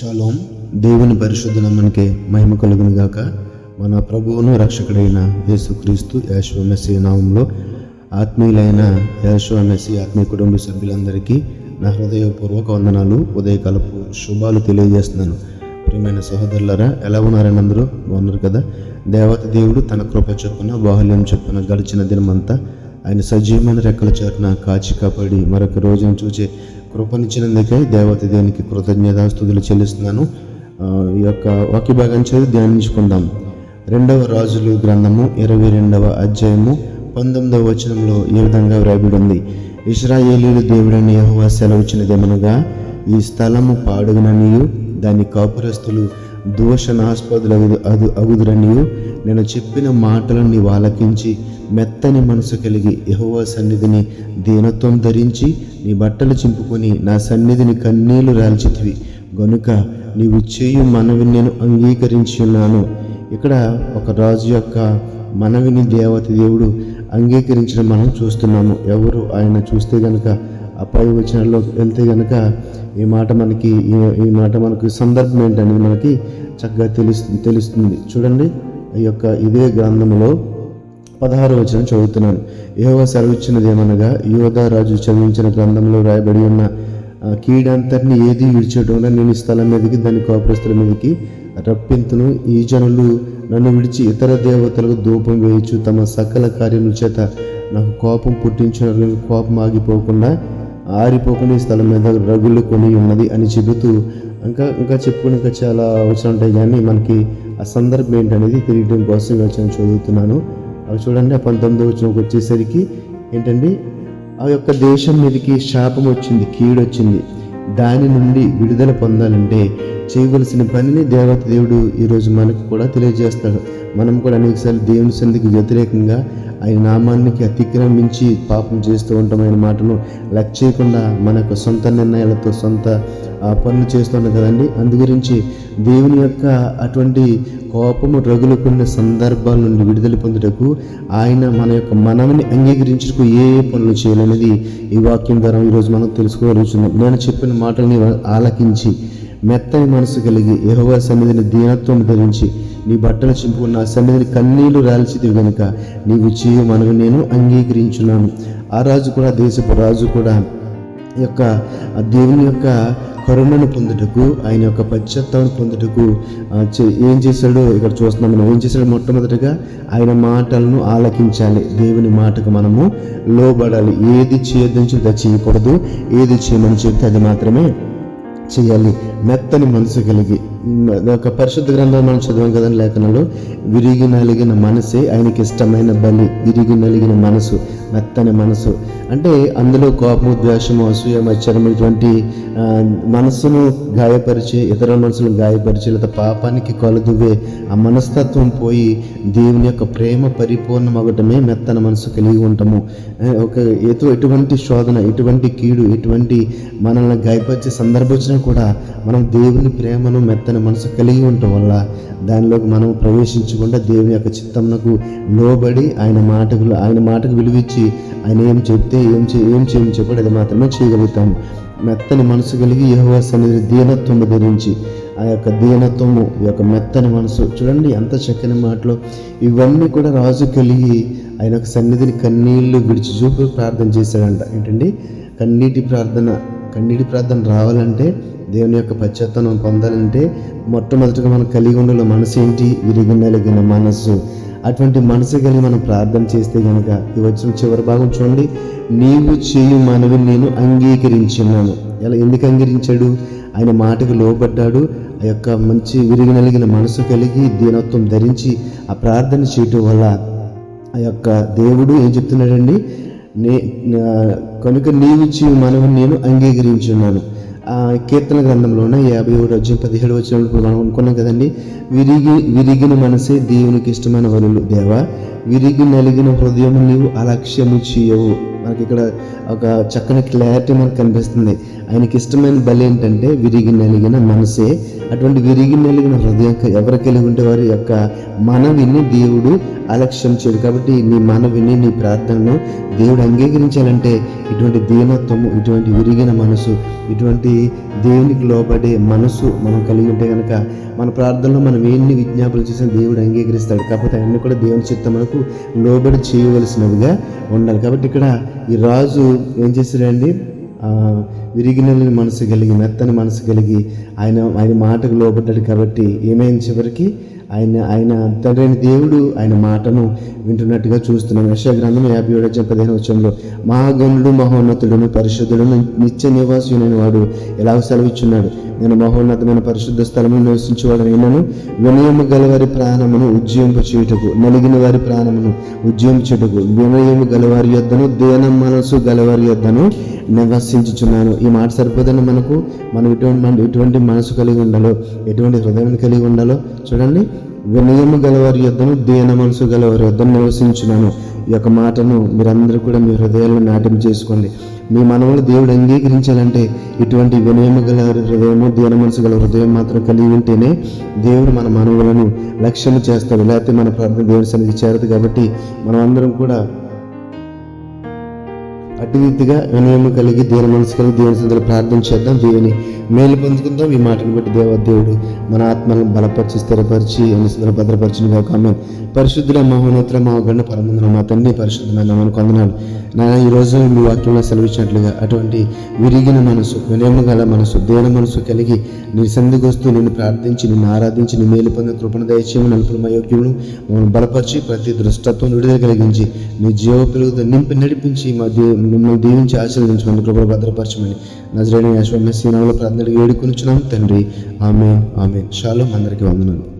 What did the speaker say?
Shalom దేవుని పరిశుద్ధ నమ్మనికే మహిమ కలుగును గాక. మన ప్రభువును రక్షకుడైన యేసుక్రీస్తు యాశ్వమెస్సి నామంలో ఆత్మీయులైన యాశ్వమెస్సి ఆత్మీయ కుటుంబ సభ్యులందరికీ నా హృదయపూర్వక వందనాలు ఉదయకాలపు శుభాలు తెలియజేస్తున్నాను. ప్రియమైన సహోదరులరా ఎలా ఉన్నారని అందరూ బాగున్నారు కదా? దేవత దేవుడు తన కృప చొప్పున బాహుల్యం చొప్పున గడిచిన దినమంతా ఆయన సజీవమైన రెక్కల చాటున కాచి కాపాడి మరొక రోజును చూచే కృపనిచ్చినందుకై దేవత దేనికి కృతజ్ఞతాస్తుతులు చెల్లిస్తున్నాను. ఈ యొక్క వాక్య భాగం చదివి ధ్యానించుకుందాం. రెండవ రాజులు గ్రంథము ఇరవై రెండవ అధ్యాయము పంతొమ్మిదవ వచనంలో ఈ విధంగా వ్రాయబడి ఉంది? ఇస్రాయేలీలు దేవుడని యెహోవా సెలవుచ్చినదేమనగా ఈ స్థలము పాడుగుననియు దాని కాపురస్తులు దోషనాస్పదులు అగు అగు అగుదురనియు. నేను చెప్పిన మాటలను నీవు ఆలకించి మెత్తని మనసు కలిగి యెహోవా సన్నిధిని దీనత్వం ధరించి నీ బట్టలు చింపుకొని నా సన్నిధిని కన్నీళ్ళు రాల్చితివి. గనుక నీవు చేయు మనవిని నేను అంగీకరించి ఉన్నాను. ఇక్కడ ఒక రాజు యొక్క మనవిని దేవత దేవుడు అంగీకరించడం మనం చూస్తున్నాము. ఎవరు ఆయన చూస్తే గనుక ఆ పై వచనాల్లో వెళ్తే కనుక ఈ మాట మనకి ఈ- ఈ మాట మనకి సందర్భం ఏంటనేది మనకి చక్కగా తెలుస్తుంది తెలుస్తుంది. చూడండి ఈ యొక్క ఇదే గ్రంథంలో పదహారు వచనం చదువుతున్నాను. ఏవో సెలవిచ్చినది ఏమనగా యోధారాజు చదివించిన గ్రంథంలో రాయబడి ఉన్న కీడంతటిని ఏది విడిచేయడం నేను ఈ స్థలం మీదకి దాని కోపరస్తుల మీదకి రప్పింతును. ఈ జనులు నన్ను విడిచి ఇతర దేవతలకు ధూపం వేయచ్చు తమ సకల కార్యముల చేత నాకు కోపం పుట్టించిన కోపం ఆగిపోకుండా ఆరిపోకుండా ఈ స్థలం మీద రగులు కొని ఉన్నది అని చెబుతూ ఇంకా ఇంకా చెప్పుకుని ఇంకా చాలా అవసరం ఉంటాయి. కానీ మనకి ఆ సందర్భం ఏంటనేది తెలియడం కోసం ఈ చదువుతున్నాను. అవి చూడండి ఆ పంతొమ్మిది వచనంకి వచ్చేసరికి ఏంటండి? ఆ యొక్క దేశం మీదకి శాపం వచ్చింది కీడు వచ్చింది. దాని నుండి విడుదల పొందాలంటే చేయవలసిన పనిని దేవత దేవుడు ఈరోజు మనకు కూడా తెలియజేస్తాడు. మనం కూడా అనేకసార్లు దేవుని సంధికి వ్యతిరేకంగా ఆయన నామానికి అతిక్రమించి పాపం చేస్తూ ఉంటాం ఆయన మాటను లెక్క చేయకుండా మన యొక్క సొంత నిర్ణయాలతో సొంత ఆ, పనులు చేస్తున్నాం కదండి. అందుగురించి దేవుని యొక్క అటువంటి కోపము రగులుకున్న సందర్భాల నుండి విడుదల పొందుటకు ఆయన మన యొక్క మనమని అంగీకరించుటకు ఏ ఏ పనులు చేయాలనేది ఈ వాక్యం ద్వారా ఈరోజు మనం తెలుసుకోగలుగుతున్నాం నేను చెప్పిన మాటల్ని ఆలకించి మెత్తని మనసు కలిగి యెహోవా సన్నిధిని దీనత్వం ధరించి నీ బట్టలు చింపుకున్న నా సన్నిధిని కన్నీళ్ళు రాల్చిది కనుక నీవు చేయు మనవి నేను అంగీకరించున్నాను. ఆ రాజు కూడా దేశపు రాజు కూడా యొక్క దేవుని యొక్క కరుణను పొందుటకు ఆయన యొక్క పశ్చాత్తాన్ని పొందుటకు చే- ఏం చేశాడో ఇక్కడ చూస్తున్నాం మనం. ఏం చేశాడు? మొట్టమొదటిగా ఆయన మాటలను ఆలకించాలి. దేవుని మాటకు మనము లోబడాలి. ఏది చేయొద్దని చెప్తే చేయకూడదు. ఏది చేయమని చెప్తే అది మాత్రమే చేయాలి. మెత్తని మనసు కలిగి ఒక పరిశుద్ధ గ్రంథం మనం చదివాం కదండి లేఖనంలో. విరిగి నలిగిన మనసే ఆయనకి ఇష్టమైన బలి విరిగి నలిగిన మనసు మెత్తని మనసు. అంటే అందులో కోపము ద్వేషము అసూయ మచ్చరము ఇటువంటి మనస్సును గాయపరిచే ఇతర మనసును గాయపరిచే లేదా పాపానికి కొలదువే ఆ మనస్తత్వం పోయి దేవుని యొక్క ప్రేమ పరిపూర్ణమవటమే మెత్తన మనసు కలిగి ఉంటాము. ఒక ఏదో ఎటువంటి శోధన ఎటువంటి కీడు ఎటువంటి మనల్ని గాయపరిచే సందర్భం వచ్చినా కూడా మనం దేవుని ప్రేమను మెత్త తన మనసు కలిగి ఉండటం వల్ల దానిలోకి మనం ప్రవేశించకుండా దేవుని యొక్క చిత్తమునకు లోబడి ఆయన మాటకు ఆయన మాటకు విలువిచ్చి ఆయన ఏం చెప్తే ఏం చే ఏం చేయని చెప్పాడు అది మాత్రమే చేయగలుగుతాము మెత్తని మనసు కలిగి యెహోవా సన్నిధి దీనత్వము ధరించి ఆ యొక్క దీనత్వము ఈ యొక్క మెత్తని మనసు చూడండి ఎంత చక్కని మాటలు. ఇవన్నీ కూడా రాజు కలిగి ఆయన యొక్క సన్నిధిని కన్నీళ్ళు విడిచి చూపు ప్రార్థన చేశాడంట. ఏంటండి? కన్నీటి ప్రార్థన కన్నీటి ప్రార్థన రావాలంటే దేవుని యొక్క పశ్చాత్తనం పొందాలంటే మొట్టమొదటిగా మనం కలిగి ఉండాలి. మనసు ఏంటి? విరిగి నలిగిన మనసు అటువంటి మనసు కలిగి మనం ప్రార్థన చేస్తే కనుక ఈ వచ్చిన చివరి భాగం చూడండి. నీవు చేయు మనవి నేను అంగీకరించున్నాను ఎలా? ఎందుకు అంగీకరించాడు? ఆయన మాటకు లోబడ్డాడు. ఆ యొక్క మంచి విరిగి నలిగిన మనసు కలిగి దీనత్వం ధరించి ఆ ప్రార్థన చేయటం వల్ల ఆ యొక్క దేవుడు ఏం చెప్తున్నాడండి? నే కనుక నీవు చేయు మనవి నేను అంగీకరించున్నాను కీర్తన గ్రంథంలోన యాభై ఒకటి వచ్చిన పదిహేడు వచ్చినప్పుడు మనం అనుకున్నాం కదండి. విరిగి విరిగిన మనసే దేవునికి ఇష్టమైన వరులు. దేవా విరిగి నలిగిన హృదయం నీవు అలక్ష్యము చేయవు మనకి ఇక్కడ ఒక చక్కని క్లారిటీ మనకు కనిపిస్తుంది. ఆయనకి ఇష్టమైన బలి ఏంటంటే విరిగి నలిగిన మనసే. అటువంటి విరిగి నలిగిన హృదయం ఎవరు కలిగి ఉంటే వారి యొక్క మనవిని దేవుడు అలక్ష్యం చేయడు. కాబట్టి నీ మనవిని నీ ప్రార్థనను దేవుడు అంగీకరించాలంటే ఇటువంటి దీనత్వము ఇటువంటి విరిగిన మనసు ఇటువంటి దేవునికి లోబడే మనసు మనం కలిగి ఉంటే కనుక మన ప్రార్థనలో మనం ఎన్ని విజ్ఞాపనలు చేసినా దేవుడు అంగీకరిస్తాడు. కాకపోతే అన్నీ కూడా దేవుని చిత్తం మనకు లోబడి చేయవలసినవిగా ఉండాలి. కాబట్టి ఇక్కడ ఈ రాజు ఏం చేశాడండి? విరిగినలని మనసు కలిగి మెత్తని మనసు కలిగి ఆయన ఆయన మాటకు లోబడ్డాడు కాబట్టి ఏమైంది చివరికి? ఆయన ఆయన తండ్రి దేవుడు ఆయన మాటను వింటున్నట్టుగా చూస్తున్నాం. యశ గ్రంథం యాభై ఏడు వచ్చిన పదిహేను వచ్చంలో మహాగణుడు మహోన్నతుడును పరిశుద్ధుడును నిత్య నివాసుడైన వాడు ఎలా సెలవిచ్చున్నాడు. నేను మహోన్నతమైన పరిశుద్ధ స్థలమును నివసించేవాడు అయినను. వినయము గలవారి ప్రాణమును ఉజ్జయింప చేయుటకు నలిగిన వారి ప్రాణమును ఉజ్జయించుటకు వినయము గలవారి యొద్దను దేన మనసు గలవారి యొద్దను నివసించుచున్నాను. ఈ మాట సరిపోదని మనకు మనం ఎటువంటి మన ఎటువంటి మనసు కలిగి ఉండాలో ఎటువంటి హృదయం కలిగి ఉండాలో చూడండి. వినయము గలవారి యొద్దను దేన మనసు గలవారి యొద్దను నివసించున్నాను. ఈ యొక్క మాటను మీరందరూ కూడా మీ హృదయాల్లో నాట్యం చేసుకోండి. మీ మనవలు దేవుడు అంగీకరించాలంటే ఇటువంటి వినయము గల హృదయము దీన మనసు గల హృదయం మాత్రం కలిగి ఉంటేనే దేవుడు మన మనవులను లక్ష్యము చేస్తాడు. లేకపోతే మన ప్రార్థన దేవుడి సన్నిధి చేరదు కాబట్టి మనం అందరం కూడా అటురీతిగా వినయము కలిగి దేని మనసు కలిగి దేవుని సందులో ప్రార్థన చేద్దాం. దేవుని మేలు పొందుకుందాం. ఈ మాటను బట్టి దేవ దేవుడు మన ఆత్మలను బలపరిచి స్థిరపరిచి అనుసంధాన భద్రపరిచిన కాక. ఆమె పరిశుద్ధుల మహోన్నతుల మా గండ పరమందున మా తండ్రి పరిశుద్ధమైన మనకు కొందనాలు నాయన ఈ మీ వాక్యంలో సెలవిచ్చినట్లుగా అటువంటి విరిగిన మనసు వినయము గల మనసు దేన మనసు కలిగి నీ సంధికి వస్తూ నిన్ను ప్రార్థించి నిన్ను ఆరాధించి నీ మేలు పొందిన కృపణ దయచేయము నలుపుల మా యోగ్యమును మమ్మల్ని బలపరిచి ప్రతి దృష్టత్వం విడుదల కలిగించి నీ జీవ పిలుగుతో నింపి నడిపించి మా దే మిమ్మల్ని దీవించి ఆశీర్వదించమని కృపలు భద్రపరచమని. నజరేని యశ్వ మెస్సీ సీనాలో ప్రార్థనలు వేడుకొని తండ్రి ఆమె ఆమె షాలో అందరికీ వందనాలు.